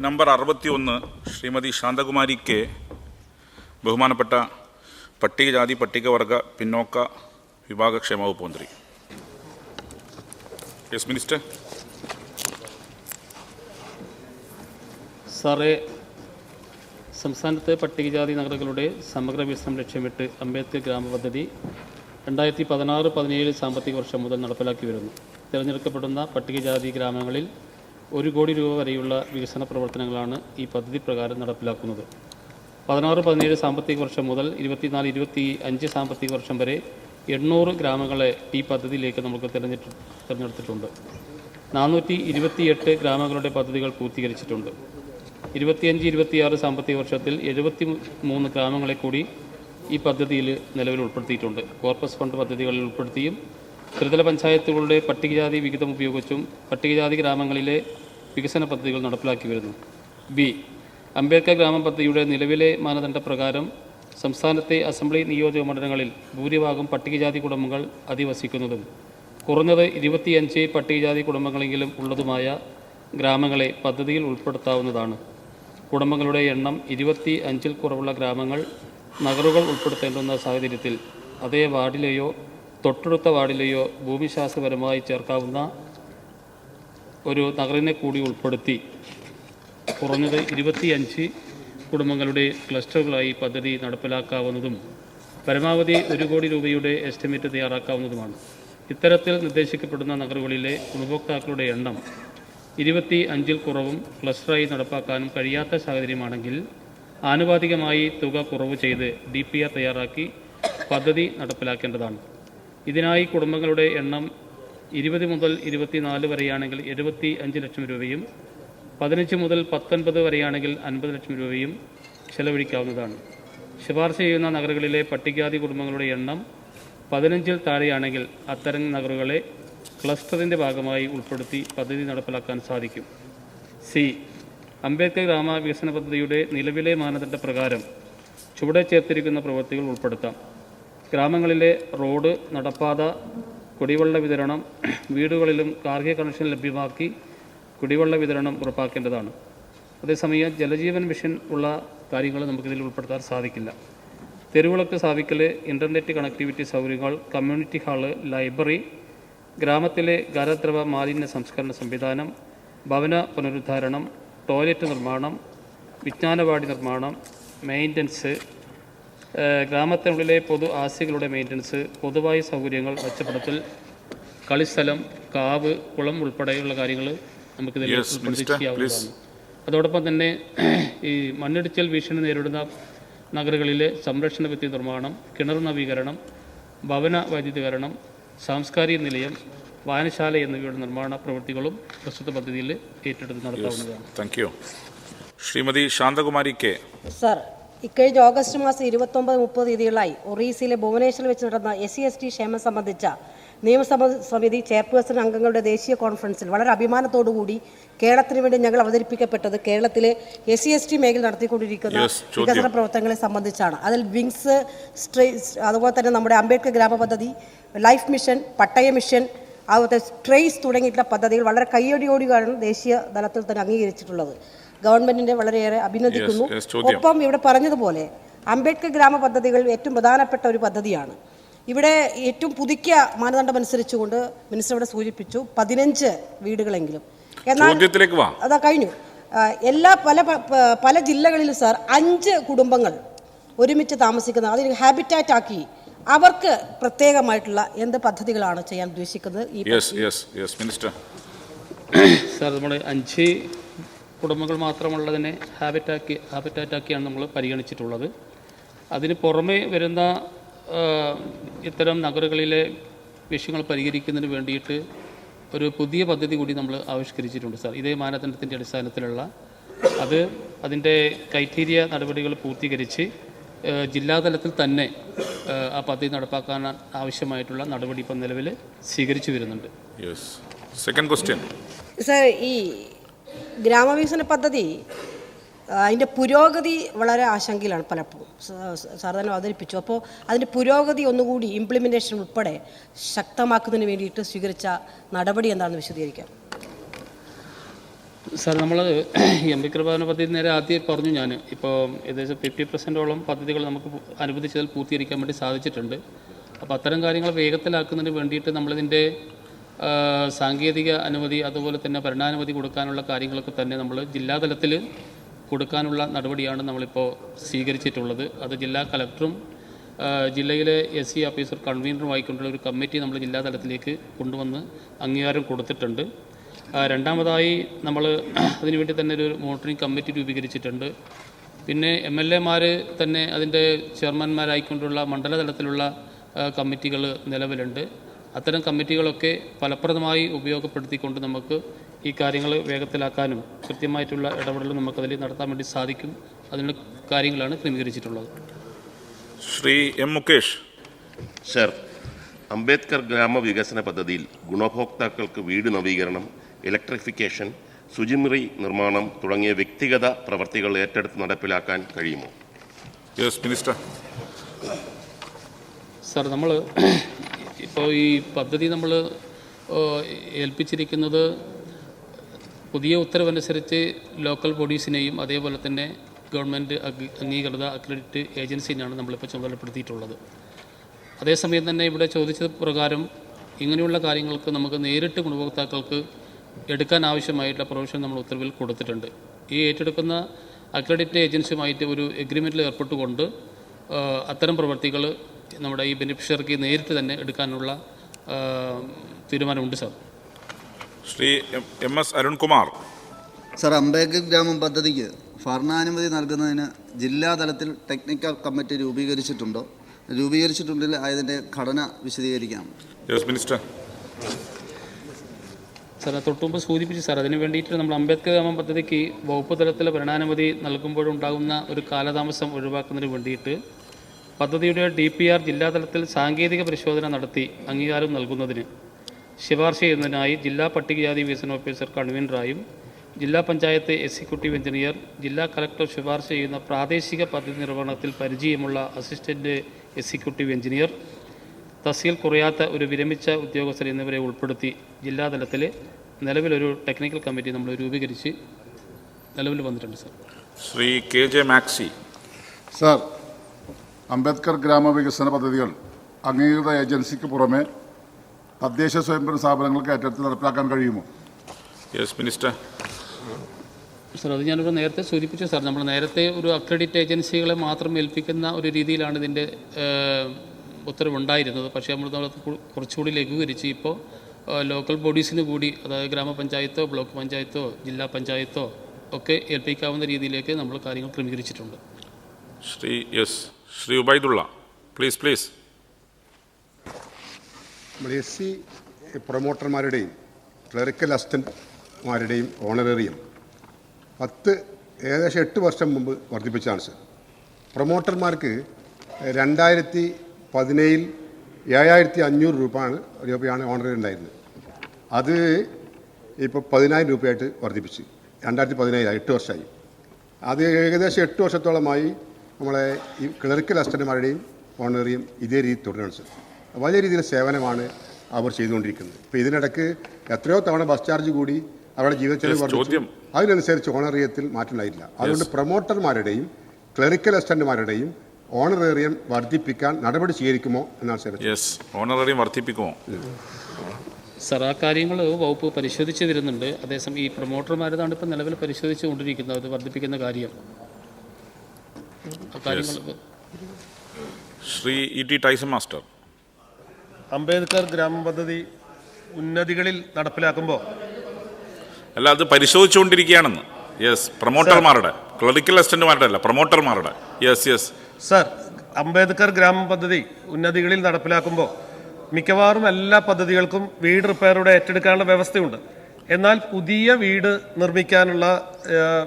Number അറുപത്തി ഒന്ന് Shrimati Shanthakumari K ബഹുമാനപ്പെട്ട പട്ടികജാതി പട്ടികവർഗ പിന്നോക്ക വിഭാഗക്ഷേമ വകുപ്പ് മന്ത്രി. യെസ് മിനിസ്റ്റർ സാറേ സംസ്ഥാനത്തെ പട്ടികജാതി നഗരങ്ങളുടെ സമഗ്ര വികസനം ലക്ഷ്യമിട്ട് അംബേദ്കർ ഗ്രാമ പദ്ധതി രണ്ടായിരത്തി പതിനാറ് പതിനേഴ് സാമ്പത്തിക വർഷം മുതൽ നടപ്പിലാക്കി വരുന്നു. തിരഞ്ഞെടുക്കപ്പെടുന്ന പട്ടികജാതി ഗ്രാമങ്ങളിൽ ഒരു കോടി രൂപ വരെയുള്ള വികസന പ്രവർത്തനങ്ങളാണ് ഈ പദ്ധതി പ്രകാരം നടപ്പിലാക്കുന്നത്. പതിനാറ് പതിനേഴ് സാമ്പത്തിക വർഷം മുതൽ ഇരുപത്തിനാല് ഇരുപത്തി അഞ്ച് സാമ്പത്തിക വർഷം വരെ എണ്ണൂറ് ഗ്രാമങ്ങളെ ഈ പദ്ധതിയിലേക്ക് നമുക്ക് തിരഞ്ഞെടുത്ത് തിരഞ്ഞെടുത്തിട്ടുണ്ട്. നാനൂറ്റി ഇരുപത്തിയെട്ട് ഗ്രാമങ്ങളുടെ പദ്ധതികൾ പൂർത്തീകരിച്ചിട്ടുണ്ട്. ഇരുപത്തിയഞ്ച് ഇരുപത്തിയാറ് സാമ്പത്തിക വർഷത്തിൽ എഴുപത്തി മൂന്ന് ഗ്രാമങ്ങളെ കൂടി ഈ പദ്ധതിയിൽ നിലവിൽ ഉൾപ്പെടുത്തിയിട്ടുണ്ട്. കോർപ്പസ് ഫണ്ട് പദ്ധതികളിൽ ഉൾപ്പെടുത്തിയും ത്രിതല പഞ്ചായത്തുകളുടെ പട്ടികജാതി വിഹിതം ഉപയോഗിച്ചും പട്ടികജാതി ഗ്രാമങ്ങളിലെ വികസന പദ്ധതികൾ നടപ്പിലാക്കി വരുന്നു. ബി അംബേദ്കർ ഗ്രാമ പദ്ധതിയുടെ നിലവിലെ മാനദണ്ഡപ്രകാരം സംസ്ഥാനത്തെ അസംബ്ലി നിയോജക മണ്ഡലങ്ങളിൽ ഭൂരിഭാഗം പട്ടികജാതി കുടുംബങ്ങൾ അധിവസിക്കുന്നതും കുറഞ്ഞത് ഇരുപത്തിയഞ്ച് പട്ടികജാതി കുടുംബങ്ങളെങ്കിലും ഉള്ളതുമായ ഗ്രാമങ്ങളെ പദ്ധതിയിൽ ഉൾപ്പെടുത്താവുന്നതാണ്. കുടുംബങ്ങളുടെ എണ്ണം ഇരുപത്തി അഞ്ചിൽ കുറവുള്ള ഗ്രാമങ്ങൾ നഗറുകൾ ഉൾപ്പെടുത്തേണ്ടുന്ന സാഹചര്യത്തിൽ അതേ വാർഡിലെയോ തൊട്ടടുത്ത വാർഡിലെയോ ഭൂമിശാസ്ത്രപരമായി ചേർക്കാവുന്ന ഒരു നഗറിനെ കൂടി ഉൾപ്പെടുത്തി. കുറഞ്ഞത് ഇരുപത്തിയഞ്ച് കുടുംബങ്ങളുടെ ക്ലസ്റ്ററുകളായി പദ്ധതി നടപ്പിലാക്കാവുന്നതും പരമാവധി ഒരു കോടി രൂപയുടെ എസ്റ്റിമേറ്റ് തയ്യാറാക്കാവുന്നതുമാണ്. ഇത്തരത്തിൽ നിർദ്ദേശിക്കപ്പെടുന്ന നഗറുകളിലെ ഗുണഭോക്താക്കളുടെ എണ്ണം ഇരുപത്തി അഞ്ചിൽ കുറവും ക്ലസ്റ്ററായി നടപ്പാക്കാനും കഴിയാത്ത സാഹചര്യമാണെങ്കിൽ ആനുപാതികമായി തുക കുറവ് ചെയ്ത് ഡി തയ്യാറാക്കി പദ്ധതി നടപ്പിലാക്കേണ്ടതാണ്. ഇതിനായി കുടുംബങ്ങളുടെ എണ്ണം ഇരുപത് മുതൽ ഇരുപത്തിനാല് വരെയാണെങ്കിൽ എഴുപത്തി അഞ്ച് ലക്ഷം രൂപയും പതിനഞ്ച് മുതൽ പത്തൊൻപത് വരെയാണെങ്കിൽ അൻപത് ലക്ഷം രൂപയും ചെലവഴിക്കാവുന്നതാണ്. ശുപാർശ ചെയ്യുന്ന നഗരങ്ങളിലെ പട്ടികജാതി കുടുംബങ്ങളുടെ എണ്ണം പതിനഞ്ചിൽ താഴെയാണെങ്കിൽ അത്തരം നഗറുകളെ ക്ലസ്റ്ററിന്റെ ഭാഗമായി ഉൾപ്പെടുത്തി പദ്ധതി നടപ്പിലാക്കാൻ സാധിക്കും. സി. അംബേദ്കർ ഗ്രാമ വികസന പദ്ധതിയുടെ നിലവിലെ മാനദണ്ഡ പ്രകാരം ചുവടെ ചേർത്തിരിക്കുന്ന പ്രവൃത്തികൾ ഉൾപ്പെടുത്താം. ഗ്രാമങ്ങളിലെ റോഡ് നടപ്പാത കുടിവെള്ള വിതരണം വീടുകളിലും ഗാർഹിക കണക്ഷൻ ലഭ്യമാക്കി കുടിവെള്ള വിതരണം ഉറപ്പാക്കേണ്ടതാണ്. അതേസമയം ജലജീവൻ മിഷൻ ഉള്ള കാര്യങ്ങൾ നമുക്കിതിൽ ഉൾപ്പെടുത്താൻ സാധിക്കില്ല. തെരുവിളക്ക് സ്ഥാപിക്കൽ ഇന്റർനെറ്റ് കണക്ടിവിറ്റി സൗകര്യങ്ങൾ കമ്മ്യൂണിറ്റി ഹാൾ ലൈബ്രറി ഗ്രാമത്തിലെ ഖരദ്രവ മാലിന്യ സംസ്കരണ സംവിധാനം ഭവന പുനരുദ്ധാരണം ടോയ്ലറ്റ് നിർമ്മാണം വിജ്ഞാനവാടി നിർമ്മാണം മെയിന്റനൻസ് ഗ്രാമത്തിനുള്ളിലെ പൊതു ആസ്തികളുടെ മെയിന്റനൻസ് പൊതുവായ സൗകര്യങ്ങൾ മെച്ചപ്പെടുത്തൽ കളിസ്ഥലം കാവ് കുളം ഉൾപ്പെടെയുള്ള കാര്യങ്ങൾ നമുക്കിതിൽ Yes, Minister, അതോടൊപ്പം തന്നെ ഈ മണ്ണിടിച്ചൽ ഭീഷണി നേരിടുന്ന നഗരങ്ങളിലെ സംരക്ഷണ ഭിത്തി നിർമ്മാണം കിണർ നവീകരണം ഭവന വൈദ്യുതീകരണം സാംസ്കാരിക നിലയം വായനശാല എന്നിവയുടെ നിർമ്മാണ പ്രവൃത്തികളും പ്രസ്തുത പദ്ധതിയിൽ ഏറ്റെടുത്ത് നടത്താവുന്നതാണ്. Thank you Shrimati Shanthakumari K. Sir ഇക്കഴിഞ്ഞ ഓഗസ്റ്റ് മാസം ഇരുപത്തൊമ്പത് മുപ്പത് തീയതികളായി ഒറീസയിലെ ഭുവനേശ്വറിൽ വെച്ച് നടന്ന എസ് സി എസ് ടി ക്ഷേമം സംബന്ധിച്ച നിയമസഭ സമിതി ചെയർപേഴ്സൺ അംഗങ്ങളുടെ ദേശീയ കോൺഫറൻസിൽ വളരെ അഭിമാനത്തോടുകൂടി കേരളത്തിന് വേണ്ടി ഞങ്ങൾ അവതരിപ്പിക്കപ്പെട്ടത് കേരളത്തിലെ എസ് സി എസ് ടി മേഖല നടത്തിക്കൊണ്ടിരിക്കുന്ന. വികസന പ്രവർത്തനങ്ങളെ സംബന്ധിച്ചാണ് അതിൽ വിങ്സ് സ്ട്രേ അതുപോലെ തന്നെ നമ്മുടെ അംബേദ്കർ ഗ്രാമ പദ്ധതി ലൈഫ് മിഷൻ പട്ടയ മിഷൻ അതുപോലെ ട്രേസ് തുടങ്ങിയിട്ടുള്ള പദ്ധതികൾ വളരെ കയ്യടിയോടിയാണ് ദേശീയ തലത്തിൽ തന്നെ അംഗീകരിച്ചിട്ടുള്ളത് ഗവൺമെന്റിന്റെ വളരെയേറെ അഭിനന്ദിക്കുന്നു. ഒപ്പം ഇവിടെ പറഞ്ഞതുപോലെ അംബേദ്കർ ഗ്രാമ പദ്ധതികൾ ഏറ്റവും പ്രധാനപ്പെട്ട ഒരു പദ്ധതിയാണ്. ഇവിടെ ഏറ്റവും പുതുക്കിയ മാനദണ്ഡം അനുസരിച്ചുകൊണ്ട് മിനിസ്റ്റർ ഇവിടെ സൂചിപ്പിച്ചു പതിനഞ്ച് വീടുകളെങ്കിലും. എന്നാൽ അതാ കഴിഞ്ഞു. എല്ലാ പല പല ജില്ലകളിലും സാർ അഞ്ച് കുടുംബങ്ങൾ ഒരുമിച്ച് താമസിക്കുന്ന അതിന് ഹാബിറ്റാറ്റ് ആക്കി അവർക്ക് പ്രത്യേകമായിട്ടുള്ള എന്ത് പദ്ധതികളാണ് ചെയ്യാൻ ഉദ്ദേശിക്കുന്നത് ഈ yes yes yes minister. Sir നമ്മുടെ അഞ്ച് കുടുംബങ്ങൾ മാത്രമുള്ളതിനെ ഹാബിറ്റാക്കി ഹാബിറ്റാറ്റാക്കിയാണ് നമ്മൾ പരിഗണിച്ചിട്ടുള്ളത്. അതിന് പുറമെ വരുന്ന ഇത്തരം നഗരങ്ങളിലെ വിഷയങ്ങൾ പരിഹരിക്കുന്നതിന് വേണ്ടിയിട്ട് ഒരു പുതിയ പദ്ധതി കൂടി നമ്മൾ ആവിഷ്കരിച്ചിട്ടുണ്ട് സാർ. ഇതേ മാനദണ്ഡത്തിന്റെ അടിസ്ഥാനത്തിലുള്ള അത് അതിന്റെ ക്രൈറ്റീരിയ നടപടികൾ പൂർത്തീകരിച്ച് ജില്ലാതലത്തിൽ തന്നെ ആ, പദ്ധതി നടപ്പാക്കാൻ ആവശ്യമായിട്ടുള്ള നടപടി ഇപ്പം നിലവിൽ സ്വീകരിച്ചു വരുന്നുണ്ട്. യെസ് സെക്കൻഡ് ക്വസ്റ്റ്യൻ സാർ ഈ ഗ്രാമവികസന പദ്ധതി അതിന്റെ പുരോഗതി വളരെ ആശങ്കയിലാണ് പലപ്പോഴും. സാർ തന്നെ അവതരിപ്പിച്ചു. അപ്പോൾ അതിന്റെ പുരോഗതി ഒന്നുകൂടി ഇംപ്ലിമെന്റേഷൻ ഉൾപ്പെടെ ശക്തമാക്കുന്നതിന് വേണ്ടിയിട്ട് സ്വീകരിച്ച നടപടി എന്താണെന്ന് വിശദീകരിക്കാം. സാർ നമ്മൾ എം പി കൃപാന പദ്ധതി നേരെ ആദ്യം പറഞ്ഞു ഞാൻ ഇപ്പോൾ ഏകദേശം ഫിഫ്റ്റി പെർസെന്റോളം പദ്ധതികൾ നമുക്ക് അനുവദിച്ചതിൽ പൂർത്തീകരിക്കാൻ വേണ്ടി സാധിച്ചിട്ടുണ്ട്. അപ്പോൾ അത്തരം കാര്യങ്ങൾ വേഗത്തിലാക്കുന്നതിന് വേണ്ടിയിട്ട് നമ്മളിതിന്റെ സാങ്കേതിക അനുമതി അതുപോലെ തന്നെ ഭരണാനുമതി കൊടുക്കാനുള്ള കാര്യങ്ങളൊക്കെ തന്നെ നമ്മൾ ജില്ലാതലത്തിൽ കൊടുക്കാനുള്ള നടപടിയാണ് നമ്മളിപ്പോൾ സ്വീകരിച്ചിട്ടുള്ളത്. അത് ജില്ലാ കളക്ടറും ജില്ലയിലെ എസ് സി ഓഫീസർ കൺവീനറുമായിക്കൊണ്ടുള്ള ഒരു കമ്മിറ്റി നമ്മൾ ജില്ലാതലത്തിലേക്ക് കൊണ്ടുവന്ന് അംഗീകാരം കൊടുത്തിട്ടുണ്ട്. രണ്ടാമതായി നമ്മൾ അതിനുവേണ്ടി തന്നെ ഒരു മോണിറ്ററിംഗ് കമ്മിറ്റി രൂപീകരിച്ചിട്ടുണ്ട്. പിന്നെ എം എൽ എമാർ തന്നെ അതിന്റെ ചെയർമാൻമാരായിക്കൊണ്ടുള്ള മണ്ഡല തലത്തിലുള്ള കമ്മിറ്റികൾ നിലവിലുണ്ട്. അത്തരം കമ്മിറ്റികളൊക്കെ ഫലപ്രദമായി ഉപയോഗപ്പെടുത്തിക്കൊണ്ട് നമുക്ക് ഈ കാര്യങ്ങൾ വേഗത്തിലാക്കാനും കൃത്യമായിട്ടുള്ള ഇടപെടൽ നമുക്കതിൽ നടത്താൻ വേണ്ടി സാധിക്കും. അതിനുള്ള കാര്യങ്ങളാണ് ക്രമീകരിച്ചിട്ടുള്ളത്. ശ്രീ എം മുകേഷ്. സർ അംബേദ്കർ ഗ്രാമവികസന പദ്ധതിയിൽ ഗുണഭോക്താക്കൾക്ക് വീട് നവീകരണം ഇലക്ട്രിഫിക്കേഷൻ ശുചിമുറി നിർമ്മാണം തുടങ്ങിയ വ്യക്തിഗത പ്രവർത്തികൾ ഏറ്റെടുത്ത് നടപ്പിലാക്കാൻ കഴിയുമോ? Yes minister. സർ നമ്മൾ ഇപ്പോൾ ഈ പദ്ധതി നമ്മൾ ഏൽപ്പിച്ചിരിക്കുന്നത് പുതിയ ഉത്തരവനുസരിച്ച് ലോക്കൽ ബോഡീസിനെയും അതേപോലെ തന്നെ ഗവൺമെന്റ് അംഗീകൃത അക്രഡിറ്റ് ഏജൻസിനെയാണ് നമ്മളിപ്പോൾ ചുമതലപ്പെടുത്തിയിട്ടുള്ളത്. അതേസമയം തന്നെ ഇവിടെ ചോദിച്ചത് പ്രകാരം ഇങ്ങനെയുള്ള കാര്യങ്ങൾക്ക് നമുക്ക് നേരിട്ട് ഗുണഭോക്താക്കൾക്ക് എടുക്കാൻ ആവശ്യമായിട്ടുള്ള പ്രൊവിഷൻ നമ്മൾ ഉത്തരവിൽ കൊടുത്തിട്ടുണ്ട്. ഈ ഏറ്റെടുക്കുന്ന അക്രഡിറ്റ് ഏജൻസിയുമായിട്ട് ഒരു എഗ്രിമെന്റിൽ ഏർപ്പെട്ടുകൊണ്ട് അത്തരം പ്രവർത്തികൾ നമ്മുടെ ഈ ബെനിഫിഷ്യറിക്ക് നേരിട്ട് തന്നെ എടുക്കാനുള്ള തീരുമാനമുണ്ട് sir. Shri M- S Arunkumar. Sir Ambedkar ഗ്രാമം പദ്ധതിക്ക് ഭരണാനുമതി നൽകുന്നതിന് ജില്ലാതലത്തിൽ ടെക്നിക്കൽ കമ്മിറ്റി രൂപീകരിച്ചിട്ടുണ്ടോ? രൂപീകരിച്ചിട്ടുണ്ടെങ്കിൽ അതിന്റെ ഘടന വിശദീകരിക്കാം. മിനിസ്റ്റർ. സാർ അത് തൊട്ടുമുമ്പ് സൂചിപ്പിച്ചു സാർ. അതിന് വേണ്ടിയിട്ട് നമ്മൾ അംബേദ്കർ ഗ്രാമം പദ്ധതിക്ക് വകുപ്പ് തലത്തിൽ ഭരണാനുമതി നൽകുമ്പോഴുണ്ടാകുന്ന ഒരു കാലതാമസം ഒഴിവാക്കുന്നതിന് വേണ്ടിയിട്ട് പദ്ധതിയുടെ ഡി പി ആർ ജില്ലാതലത്തിൽ സാങ്കേതിക പരിശോധന നടത്തി അംഗീകാരം നൽകുന്നതിന് ശുപാർശ ചെയ്യുന്നതിനായി ജില്ലാ പട്ടികജാതി വികസന ഓഫീസർ കൺവീനറായും ജില്ലാ പഞ്ചായത്ത് എക്സിക്യൂട്ടീവ് എഞ്ചിനീയർ ജില്ലാ കളക്ടർ ശുപാർശ ചെയ്യുന്ന പ്രാദേശിക പദ്ധതി നിർവഹണത്തിൽ പരിചയമുള്ള അസിസ്റ്റന്റ് എക്സിക്യൂട്ടീവ് എഞ്ചിനീയർ തഹസിൽ കുറയാത്ത ഒരു വിരമിച്ച ഉദ്യോഗസ്ഥർ എന്നിവരെ ഉൾപ്പെടുത്തി ജില്ലാതലത്തിൽ നിലവിലൊരു ടെക്നിക്കൽ കമ്മിറ്റി നമ്മൾ രൂപീകരിച്ച് നിലവിൽ വന്നിട്ടുണ്ട് sir. Shri K J Maxi. Sir Ambedkar ഗ്രാമവികസന പദ്ധതികൾ അംഗീകൃത ഏജൻസിക്ക് പുറമെ തദ്ദേശ സ്വയംഭരണ സ്ഥാപനങ്ങൾക്ക് ഏറ്റെടുത്ത് നടപ്പിലാക്കാൻ കഴിയുമോ? യെസ് മിനിസ്റ്റർ സാർ അത് ഞാനിവിടെ നേരത്തെ സൂചിപ്പിച്ചു സാർ നമ്മൾ നേരത്തെ ഒരു അക്രഡിറ്റ് ഏജൻസികളെ മാത്രം ഏൽപ്പിക്കുന്ന ഒരു രീതിയിലാണ് ഇതിന്റെ ഉത്തരവുണ്ടായിരുന്നത്. പക്ഷേ നമ്മൾ കുറച്ചുകൂടി ലഘൂകരിച്ച് ഇപ്പോൾ ലോക്കൽ ബോഡീസിന് കൂടി അതായത് ഗ്രാമപഞ്ചായത്തോ ബ്ലോക്ക് പഞ്ചായത്തോ ജില്ലാ പഞ്ചായത്തോ ഒക്കെ ഏൽപ്പിക്കാവുന്ന രീതിയിലേക്ക് നമ്മൾ കാര്യങ്ങൾ ക്രമീകരിച്ചിട്ടുണ്ട്. Shri yes Shri Ubaidulla please please നമ്മുടെ എസ് സി പ്രൊമോട്ടർമാരുടെയും ക്ലറിക്കൽ അസിസ്റ്റന്റ്മാരുടെയും ഓണറേറിയം പത്ത് ഏകദേശം എട്ട് വർഷം മുമ്പ് വർദ്ധിപ്പിച്ചാണ് സർ. പ്രൊമോട്ടർമാർക്ക് രണ്ടായിരത്തി പതിനേഴിൽ ഏഴായിരത്തി അഞ്ഞൂറ് രൂപയാണ് രൂപയാണ് ഓണറേറിയം ഉണ്ടായിരുന്നത്. അത് ഇപ്പോൾ പതിനായിരം രൂപയായിട്ട് വർദ്ധിപ്പിച്ച് രണ്ടായിരത്തി പതിനേഴായി എട്ട് വർഷമായി. അത് ഏകദേശം എട്ട് വർഷത്തോളമായി നമ്മളെ ഈ ക്ലറിക്കൽ അസിസ്റ്റന്റുമാരുടെയും ഓണറിയും ഇതേ രീതി തുടരണം സർ. വലിയ രീതിയിലെ സേവനമാണ് അവർ ചെയ്തുകൊണ്ടിരിക്കുന്നത്. ഇപ്പോൾ ഇതിനിടയ്ക്ക് എത്രയോ തവണ ബസ് ചാർജ് കൂടി അവരുടെ ജീവിതച്ചെലവ് Yes, വർദ്ധിച്ചു. അതിനനുസരിച്ച് ഓണറേറിയത്തിൽ മാറ്റമുണ്ടായിട്ടില്ല അതുകൊണ്ട് പ്രൊമോട്ടർമാരുടെയും ക്ലറിക്കൽ അസിസ്റ്റന്റുമാരുടെയും ഓണറേറിയം വർദ്ധിപ്പിക്കാൻ നടപടി സ്വീകരിക്കുമോ എന്നാണ് സർ. ഓണററിയും വർദ്ധിപ്പിക്കുമോ? സാർ ആ കാര്യങ്ങൾ വകുപ്പ് പരിശോധിച്ച് വരുന്നുണ്ട്. അതേസമയം ഈ പ്രൊമോട്ടർമാരതാണ് ഇപ്പോൾ നിലവിൽ പരിശോധിച്ചുകൊണ്ടിരിക്കുന്നത് അത് വർദ്ധിപ്പിക്കുന്ന കാര്യം. Shri E T Tyson master. Ambedkar ഗ്രാമ പദ്ധതി ഉന്നതികളിൽ നടപ്പിലാക്കുമ്പോൾ അല്ല അത് പരിശോധിച്ചുകൊണ്ടിരിക്കുകയാണെന്ന്. യെസ് പ്രൊമോട്ടർമാരുടെ ക്ലറിക്കൽ അസിസ്റ്റന്റുമാരുടെ അല്ല പ്രൊമോട്ടർമാരുടെ യെസ് യെസ് സർ അംബേദ്കർ ഗ്രാമ പദ്ധതി ഉന്നതികളിൽ നടപ്പിലാക്കുമ്പോൾ മിക്കവാറും എല്ലാ പദ്ധതികൾക്കും വീട് റിപ്പയറുടെ ഏറ്റെടുക്കാനുള്ള വ്യവസ്ഥയുണ്ട്. എന്നാൽ പുതിയ വീട് നിർമ്മിക്കാനുള്ള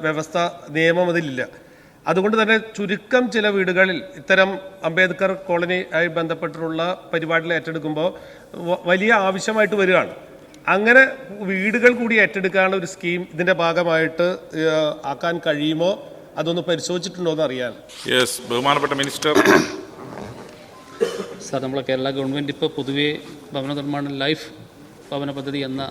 വ്യവസ്ഥ നിയമം അതിലില്ല. അതുകൊണ്ട് തന്നെ ചുരുക്കം ചില വീടുകളിൽ ഇത്തരം അംബേദ്കർ കോളനി ആയി ബന്ധപ്പെട്ടിട്ടുള്ള പരിപാടികൾ ഏറ്റെടുക്കുമ്പോൾ വലിയ ആവശ്യമായിട്ട് വരികയാണ്. അങ്ങനെ വീടുകൾ കൂടി ഏറ്റെടുക്കാനുള്ള ഒരു സ്കീം ഇതിന്റെ ഭാഗമായിട്ട് ആക്കാൻ കഴിയുമോ? അതൊന്ന് പരിശോധിച്ചിട്ടുണ്ടോ എന്ന് അറിയാൻ. യെസ് ബഹുമാനപ്പെട്ട മിനിസ്റ്റർ. സാർ നമ്മളെ കേരള ഗവൺമെന്റ് ഇപ്പോൾ പൊതുവേ ഭവന നിർമ്മാണ ലൈഫ് ഭവന പദ്ധതി എന്ന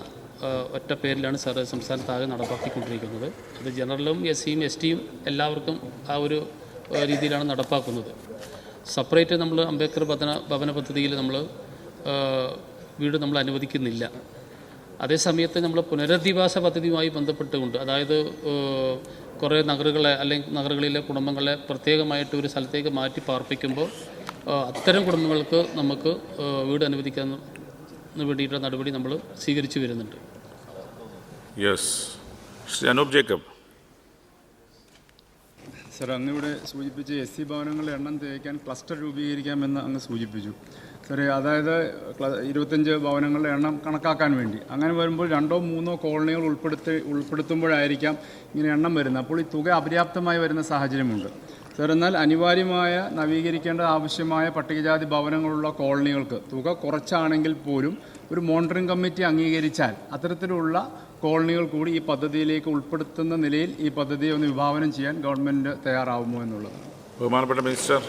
ഒറ്റ പേരിലാണ് സാർ സംസ്ഥാനത്താകെ നടപ്പാക്കിക്കൊണ്ടിരിക്കുന്നത്. അത് ജനറലും എസ് സിയും എസ് ടിയും എല്ലാവർക്കും ആ ഒരു രീതിയിലാണ് നടപ്പാക്കുന്നത്. സെപ്പറേറ്റ് നമ്മൾ അംബേദ്കർ ഭവന ഭവന പദ്ധതിയിൽ നമ്മൾ വീട് നമ്മൾ അനുവദിക്കുന്നില്ല. അതേസമയത്ത് നമ്മൾ പുനരധിവാസ പദ്ധതിയുമായി ബന്ധപ്പെട്ടുകൊണ്ട് അതായത് കുറേ നഗറുകളെ അല്ലെങ്കിൽ നഗറുകളിലെ കുടുംബങ്ങളെ പ്രത്യേകമായിട്ട് ഒരു സ്ഥലത്തേക്ക് മാറ്റി പാർപ്പിക്കുമ്പോൾ അത്തരം കുടുംബങ്ങൾക്ക് നമുക്ക് വീട് അനുവദിക്കാൻ വേണ്ടിയിട്ടുള്ള നടപടി നമ്മൾ സ്വീകരിച്ചു വരുന്നുണ്ട്. യെസ് ശ്രീ അനൂപ് ജേക്കബ്. സർ അന്നിവിടെ ഇവിടെ സൂചിപ്പിച്ച് എസ് സി ഭവനങ്ങളുടെ എണ്ണം തേക്കാൻ ക്ലസ്റ്റർ രൂപീകരിക്കാമെന്ന് അങ്ങ് സൂചിപ്പിച്ചു. സർ അതായത് ഇരുപത്തഞ്ച് ഭവനങ്ങളുടെ എണ്ണം കണക്കാക്കാൻ വേണ്ടി. അങ്ങനെ വരുമ്പോൾ രണ്ടോ മൂന്നോ കോളനികൾ ഉൾപ്പെടുത്തി ഉൾപ്പെടുത്തുമ്പോഴായിരിക്കാം ഇങ്ങനെ എണ്ണം വരുന്നത്. അപ്പോൾ ഈ തുക അപര്യാപ്തമായി വരുന്ന സാഹചര്യമുണ്ട്. സർ എന്നാൽ അനിവാര്യമായ നവീകരിക്കേണ്ട ആവശ്യമായ പട്ടികജാതി ഭവനങ്ങളുള്ള കോളനികൾക്ക് തുക കുറച്ചാണെങ്കിൽ പോലും ഒരു മോണിറ്ററിംഗ് കമ്മിറ്റി അംഗീകരിച്ചാൽ അത്തരത്തിലുള്ള കോളനികൾ കൂടി ഈ പദ്ധതിയിലേക്ക് ഉൾപ്പെടുത്തുന്ന നിലയിൽ ഈ പദ്ധതിയെ ഒന്ന് വിഭാവനം ചെയ്യാൻ ഗവൺമെന്റ് തയ്യാറാവുമോ എന്നുള്ളത്. ബഹുമാനപ്പെട്ട മിനിസ്റ്റർ.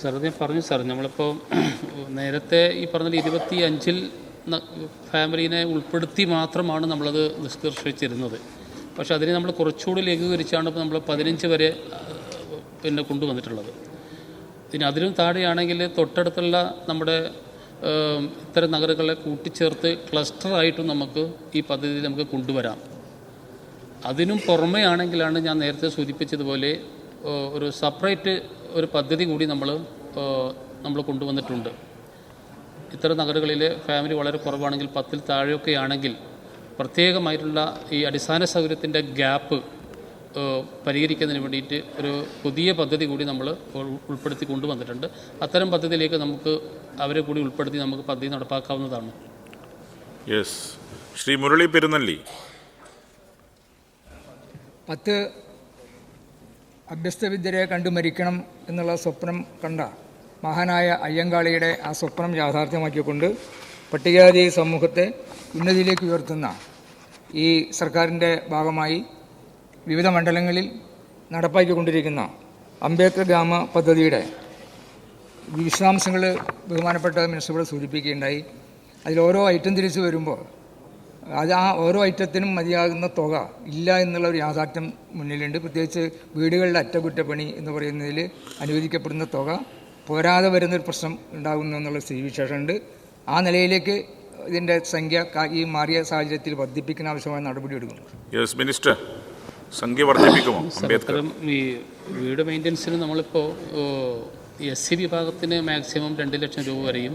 സാർ അത് ഞാൻ പറഞ്ഞു സാർ നമ്മളിപ്പോൾ നേരത്തെ ഈ പറഞ്ഞ ഇരുപത്തി അഞ്ചിൽ ഫാമിലിനെ ഉൾപ്പെടുത്തി മാത്രമാണ് നമ്മളത് നിഷ്കർഷിച്ചിരുന്നത്. പക്ഷേ അതിനെ നമ്മൾ കുറച്ചുകൂടി ലഘൂകരിച്ചാണ് ഇപ്പോൾ നമ്മൾ പതിനഞ്ച് വരെ പിന്നെ കൊണ്ടുവന്നിട്ടുള്ളത്. ഇനി അതിലും താഴെയാണെങ്കിൽ തൊട്ടടുത്തുള്ള നമ്മുടെ ഇത്തരം നഗരങ്ങളെ കൂട്ടിച്ചേർത്ത് ക്ലസ്റ്ററായിട്ടും നമുക്ക് ഈ പദ്ധതി നമുക്ക് കൊണ്ടുവരാം. അതിനും പുറമേ ആണെങ്കിലാണ് ഞാൻ നേരത്തെ സൂചിപ്പിച്ചതുപോലെ ഒരു സെപ്പറേറ്റ് ഒരു പദ്ധതി കൂടി നമ്മൾ നമ്മൾ കൊണ്ടുവന്നിട്ടുണ്ട്. ഇത്തരം നഗരങ്ങളിലെ ഫാമിലി വളരെ കുറവാണെങ്കിൽ പത്തിൽ താഴെയൊക്കെ ആണെങ്കിൽ പ്രത്യേകമായിട്ടുള്ള ഈ അടിസ്ഥാന സൗകര്യത്തിന്റെ ഗ്യാപ്പ് പരിഹരിക്കുന്നതിന് വേണ്ടിയിട്ട് ഒരു പുതിയ പദ്ധതി കൂടി നമ്മൾ ഉൾപ്പെടുത്തി കൊണ്ടുവന്നിട്ടുണ്ട്. അത്തരം പദ്ധതിയിലേക്ക് നമുക്ക് അവരെ കൂടി ഉൾപ്പെടുത്തി നമുക്ക് പദ്ധതി നടപ്പാക്കാവുന്നതാണ്. യെസ് ശ്രീ മുരളി പെരുന്നല്ലി. പത്ത് അഭ്യസ്തവിദ്യരെ കണ്ടു മരിക്കണം എന്നുള്ള സ്വപ്നം കണ്ട മഹാനായ അയ്യങ്കാളിയുടെ ആ സ്വപ്നം യാഥാർത്ഥ്യമാക്കിക്കൊണ്ട് പട്ടികജാതി സമൂഹത്തെ ഉന്നതിയിലേക്ക് ഉയർത്തുന്ന ഈ സർക്കാരിന്റെ ഭാഗമായി വിവിധ മണ്ഡലങ്ങളിൽ നടപ്പാക്കിക്കൊണ്ടിരിക്കുന്ന അംബേദ്കർ ഗ്രാമ പദ്ധതിയുടെ വിശദാംശങ്ങൾ ബഹുമാനപ്പെട്ട മിനിസ്റ്റർ സൂചിപ്പിക്കുകയുണ്ടായി. അതിൽ ഓരോ ഐറ്റം തിരിച്ചു വരുമ്പോൾ അത് ആ ഓരോ ഐറ്റത്തിനും മതിയാകുന്ന തുക ഇല്ല എന്നുള്ള ഒരു യാഥാർത്ഥ്യം മുന്നിലുണ്ട്. പ്രത്യേകിച്ച് വീടുകളിലെ അറ്റകുറ്റപ്പണി എന്ന് പറയുന്നതിൽ അനുവദിക്കപ്പെടുന്ന തുക പോരാതെ വരുന്നൊരു പ്രശ്നം ഉണ്ടാകുന്നു എന്നുള്ള സ്ഥിതിവിശേഷമുണ്ട്. ആ നിലയിലേക്ക് ഇതിന്റെ സംഖ്യ ഈ മാറിയ സാഹചര്യത്തിൽ വർദ്ധിപ്പിക്കുന്ന ആവശ്യമായ നടപടി എടുക്കുന്നു യെസ് മിനിസ്റ്റർ സംഖ്യ വർദ്ധിപ്പിക്കുമോ? അംബേദ്കർ. ഈ വീട് മെയിന്റനൻസിന് നമ്മളിപ്പോൾ എസ് സി വിഭാഗത്തിന് മാക്സിമം രണ്ട് ലക്ഷം രൂപ വരെയും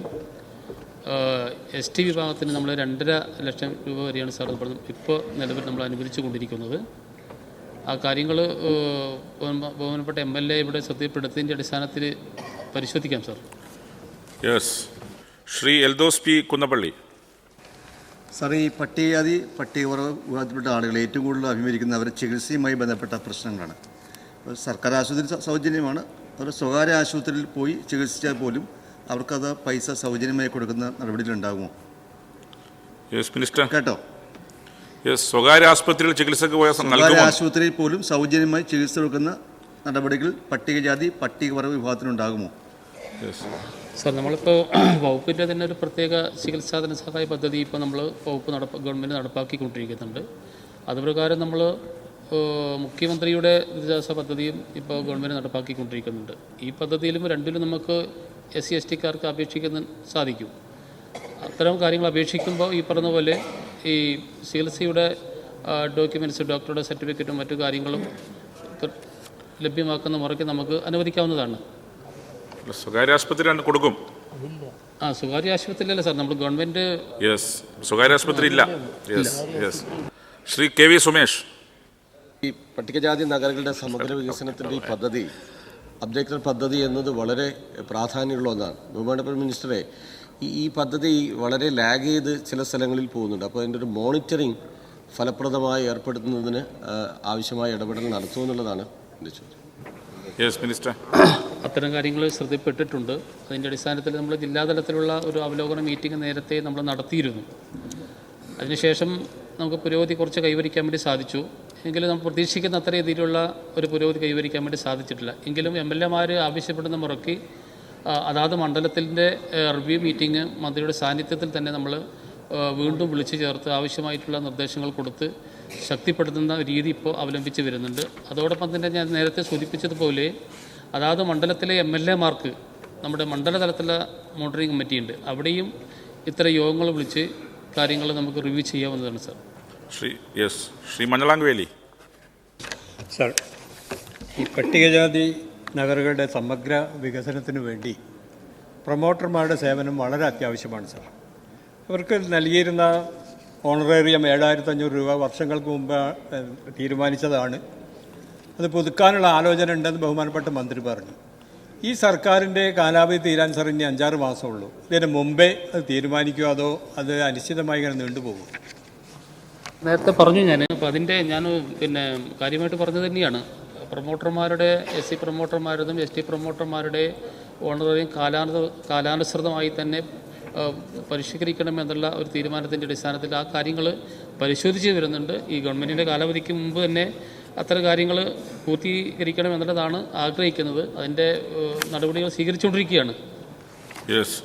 എസ് ടി വിഭാഗത്തിന് നമ്മൾ രണ്ടര ലക്ഷം രൂപ വരെയാണ് സാർ ഇപ്പോൾ നിലവിൽ നമ്മൾ അനുവദിച്ചു കൊണ്ടിരിക്കുന്നത്. ആ കാര്യങ്ങൾ ബഹുമാനപ്പെട്ട എം എൽ എ ഇവിടെ ശ്രദ്ധപ്പെടുത്തിയതിന്റെ അടിസ്ഥാനത്തിൽ പരിശോധിക്കാം sir. Yes Shri Eldhose P Kunnappilly. Sir ഈ പട്ടികജാതി പട്ടികവർഗ വിഭാഗത്തിൽപ്പെട്ട ആളുകൾ ഏറ്റവും കൂടുതൽ അഭിമുഖീകരിക്കുന്ന അവരുടെ ചികിത്സയുമായി ബന്ധപ്പെട്ട പ്രശ്നങ്ങളാണ്. സർക്കാർ ആശുപത്രി സൗജന്യമാണ്. അവർ സ്വകാര്യ ആശുപത്രിയിൽ പോയി ചികിത്സിച്ചാൽ പോലും അവർക്കത് പൈസ സൗജന്യമായി കൊടുക്കുന്ന നടപടികളുണ്ടാകുമോ? യെസ് മിനിസ്റ്റർ കേട്ടോ? യെസ് സ്വകാര്യ ആശുപത്രിയിൽ ചികിത്സക്ക് പോയ സ്വകാര്യ ആശുപത്രിയിൽ പോലും സൗജന്യമായി ചികിത്സ കൊടുക്കുന്ന നടപടികൾ പട്ടികജാതി പട്ടികവർഗ വിഭാഗത്തിനുണ്ടാകുമോ യെസ് സാർ നമ്മളിപ്പോൾ വകുപ്പിന്റെ തന്നെ ഒരു പ്രത്യേക ചികിത്സാ ധനസഹായ പദ്ധതി ഇപ്പോൾ നമ്മൾ വകുപ്പ് നടപ്പ ഗവൺമെന്റ് നടപ്പാക്കിക്കൊണ്ടിരിക്കുന്നുണ്ട്. അതുപ്രകാരം നമ്മൾ മുഖ്യമന്ത്രിയുടെ ദുരിതാശ്വാസ പദ്ധതിയും ഇപ്പോൾ ഗവൺമെന്റ് നടപ്പാക്കിക്കൊണ്ടിരിക്കുന്നുണ്ട്. ഈ പദ്ധതിയിലും രണ്ടിലും നമുക്ക് എസ് സി എസ് ടിക്കാർക്ക് അപേക്ഷിക്കുന്ന സാധിക്കും. അത്തരം കാര്യങ്ങൾ അപേക്ഷിക്കുമ്പോൾ ഈ പറഞ്ഞ പോലെ ഈ ചികിത്സയുടെ ഡോക്യുമെന്റ്സ് ഡോക്ടറുടെ സർട്ടിഫിക്കറ്റും മറ്റു കാര്യങ്ങളും ലഭ്യമാക്കുന്ന മുറയ്ക്ക് നമുക്ക് അനുവദിക്കാവുന്നതാണ്. സ്വകാര്യ ആശുപത്രി കൊടുക്കും. ആ സ്വകാര്യ ആശുപത്രിയിലല്ല സാർ നമ്മൾ ഗവൺമെന്റ് യെസ് സ്വകാര്യ ആശുപത്രി ഇല്ല. Yes yes Shri K V Sumesh. ഈ പട്ടികജാതി നഗരങ്ങളുടെ സമഗ്ര വികസനത്തിന്റെ ഈ പദ്ധതി അബ്ജക്ടർ പദ്ധതി എന്നത് വളരെ പ്രാധാന്യമുള്ള ഒന്നാണ്. ബഹുമാനപ്പെട്ട മിനിസ്റ്ററെ ഈ ഈ പദ്ധതി വളരെ ലാഗ് ചെയ്ത് ചില സ്ഥലങ്ങളിൽ പോകുന്നുണ്ട്. അപ്പോൾ അതിന്റെ ഒരു മോണിറ്ററിങ് ഫലപ്രദമായി ഏർപ്പെടുത്തുന്നതിന് ആവശ്യമായ ഇടപെടൽ നടത്തുമെന്നുള്ളതാണ് എന്റെ ചോദ്യം. Yes minister. അത്തരം കാര്യങ്ങൾ ശ്രദ്ധപ്പെട്ടിട്ടുണ്ട് അതിന്റെ അടിസ്ഥാനത്തിൽ നമ്മൾ ജില്ലാതലത്തിലുള്ള ഒരു അവലോകന മീറ്റിംഗ് നേരത്തെ നമ്മൾ നടത്തിയിരുന്നു. അതിനുശേഷം നമുക്ക് പുരോഗതി കുറച്ച് കൈവരിക്കാൻ വേണ്ടി സാധിച്ചു. എങ്കിലും നമ്മൾ പ്രതീക്ഷിക്കുന്ന അത്ര രീതിയിലുള്ള ഒരു പുരോഗതി കൈവരിക്കാൻ വേണ്ടി സാധിച്ചിട്ടില്ല. എങ്കിലും എം എൽ എമാർ ആവശ്യപ്പെടുന്ന മുറയ്ക്ക് അതാത് മണ്ഡലത്തിന്റെ റിവ്യൂ മീറ്റിംഗ് മന്ത്രിയുടെ സാന്നിധ്യത്തിൽ തന്നെ നമ്മൾ വീണ്ടും വിളിച്ചു ചേർത്ത് ആവശ്യമായിട്ടുള്ള നിർദ്ദേശങ്ങൾ കൊടുത്ത് ശക്തിപ്പെടുത്തുന്ന രീതി ഇപ്പോൾ അവലംബിച്ച് വരുന്നുണ്ട്. അതോടൊപ്പം തന്നെ ഞാൻ നേരത്തെ സൂചിപ്പിച്ചതുപോലെ അതാത് മണ്ഡലത്തിലെ എം എൽ എമാർക്ക് നമ്മുടെ മണ്ഡലതലത്തിലെ തലത്തിലുള്ള മോണിറ്ററിംഗ് കമ്മിറ്റി ഉണ്ട് അവിടെയും ഇത്തരം യോഗങ്ങൾ വിളിച്ച് കാര്യങ്ങൾ നമുക്ക് റിവ്യൂ ചെയ്യാവുന്നതാണ് sir. Shri yes. Shri Manjalamkuzhi sir ഈ പട്ടികജാതി നഗറുകളുടെ സമഗ്ര വികസനത്തിന് വേണ്ടി പ്രൊമോട്ടർമാരുടെ സേവനം വളരെ അത്യാവശ്യമാണ് സാർ. അവർക്ക് നൽകിയിരുന്ന ഓണറേറിയം ഏഴായിരത്തി അഞ്ഞൂറ് രൂപ വർഷങ്ങൾക്ക് മുമ്പ് തീരുമാനിച്ചതാണ്. അത് പുതുക്കാനുള്ള ആലോചന ഉണ്ടെന്ന് ബഹുമാനപ്പെട്ട മന്ത്രി പറഞ്ഞു. ഈ സർക്കാരിന്റെ കാലാവധി തീരാൻ സാർ ഇനി അഞ്ചാറ് മാസമുള്ളൂ. ഇതിന് മുമ്പേ അത് തീരുമാനിക്കുമോ അതോ അത് അനിശ്ചിതമായി ഇങ്ങനെ നീണ്ടുപോകും നേരത്തെ പറഞ്ഞു ഞാൻ. അപ്പോൾ അതിന്റെ ഞാൻ പിന്നെ കാര്യമായിട്ട് പറഞ്ഞത് തന്നെയാണ്. പ്രൊമോട്ടർമാരുടെ എസ് സി പ്രൊമോട്ടർമാരുടെയും എസ് ടി പ്രൊമോട്ടർമാരുടെ ഓണറേയും കാലാനു കാലാനുസൃതമായി തന്നെ പരിഷ്കരിക്കണമെന്നുള്ള ഒരു തീരുമാനത്തിന്റെ അടിസ്ഥാനത്തിൽ ആ കാര്യങ്ങൾ പരിശോധിച്ച് വരുന്നുണ്ട്. ഈ ഗവൺമെന്റിന്റെ കാലാവധിക്ക് മുമ്പ് തന്നെ അത്തരം കാര്യങ്ങൾ പൂർത്തീകരിക്കണം എന്നുള്ളതാണ് ആഗ്രഹിക്കുന്നത്. അതിന്റെ നടപടികൾ സ്വീകരിച്ചുകൊണ്ടിരിക്കുകയാണ്. യെസ്